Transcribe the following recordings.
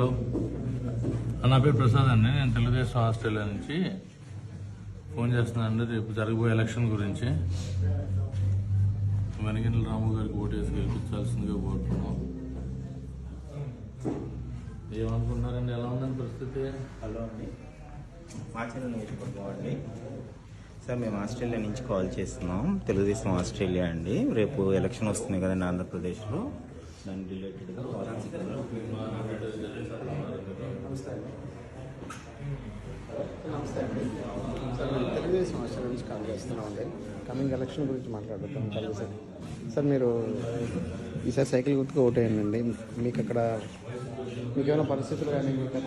Hello. నా పేరు ప్రసాద్ అండి. నేను తెలుగుదేశం ఆస్ట్రేలియా నుంచి ఫోన్ చేస్తున్నానండి. రేపు జరగబోయే ఎలక్షన్ గురించి. వెనకిండ్ల రాము గారికి ఓటేసి గెలిపించాల్సిందిగా కోరుతున్నాం. ఏమనుకుంటున్నారండి? ఎలా ఉందండి పరిస్థితి? హలో అండి. మాచర్ల నియోజకవర్గం అండి. సార్ మేము ఆస్ట్రేలియా నుంచి కాల్ చేస్తున్నాం. తెలుగుదేశం ఆస్ట్రేలియా అండి. రేపు ఎలక్షన్ వస్తుంది కదండి ఆంధ్రప్రదేశ్లో. దాని రిలేటెడ్గా తెలుగుదేశం హాస్టల్ నుంచి కాల్ చేస్తున్నాం అండి కమింగ్ ఎలక్షన్ గురించి మాట్లాడుతాం కలిసి సార్ మీరు ఈసారి సైకిల్ గుర్తుకు ఓటేయండి. మీకు అక్కడ మీకు ఏమైనా పరిస్థితులు కానీ మీకు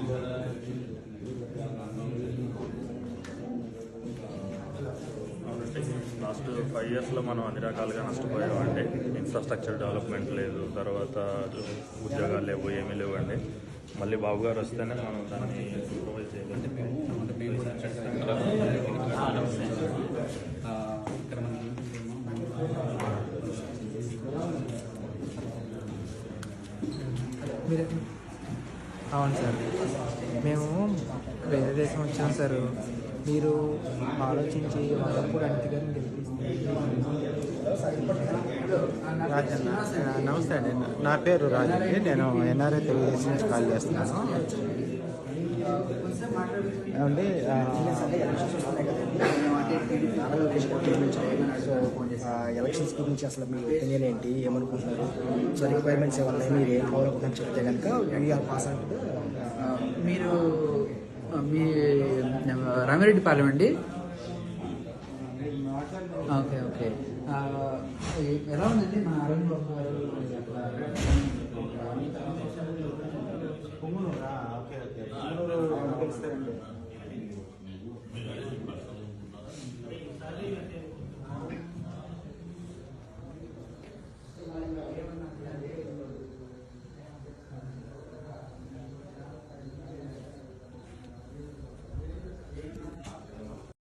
లాస్ట్ ఫైవ్ ఇయర్స్లో మనం అన్ని రకాలుగా నష్టపోయామండి ఇన్ఫ్రాస్ట్రక్చర్ డెవలప్మెంట్ లేదు తర్వాత ఉద్యోగాలు లేవు ఏమీ లేవు అండి మళ్ళీ బాబు గారు వస్తేనే మనం దాన్ని సూపర్వైజ్ మీరు అవును సార్. మేము వేరే దేశం వచ్చాం సార్. మీరు ఆలోచించి వాళ్ళప్పుడు అంటి గారిని రాజన్న నమస్తే అండి. నా పేరు రాజు నేను ఎన్ఆర్ఐ తెలుగుదేశం నుంచి కాల్ చేస్తున్నాను. ఏమండి సో ఎలక్షన్స్ గురించి అసలు మీ ఒపీనియన్ ఏంటి? ఏమనుకుంటున్నారు? సో రిక్వైర్మెంట్స్ ఏమన్నా మీరు ఏం కావాలనుకుంటున్నారు చెప్తే కనుక వీఆర్ పాస్ అంటే మీరు మీ రామిరెడ్డి పాలెం అండి? Okay okay. ఎలా ఉందండి మా అరవింద్ బాబు గారు?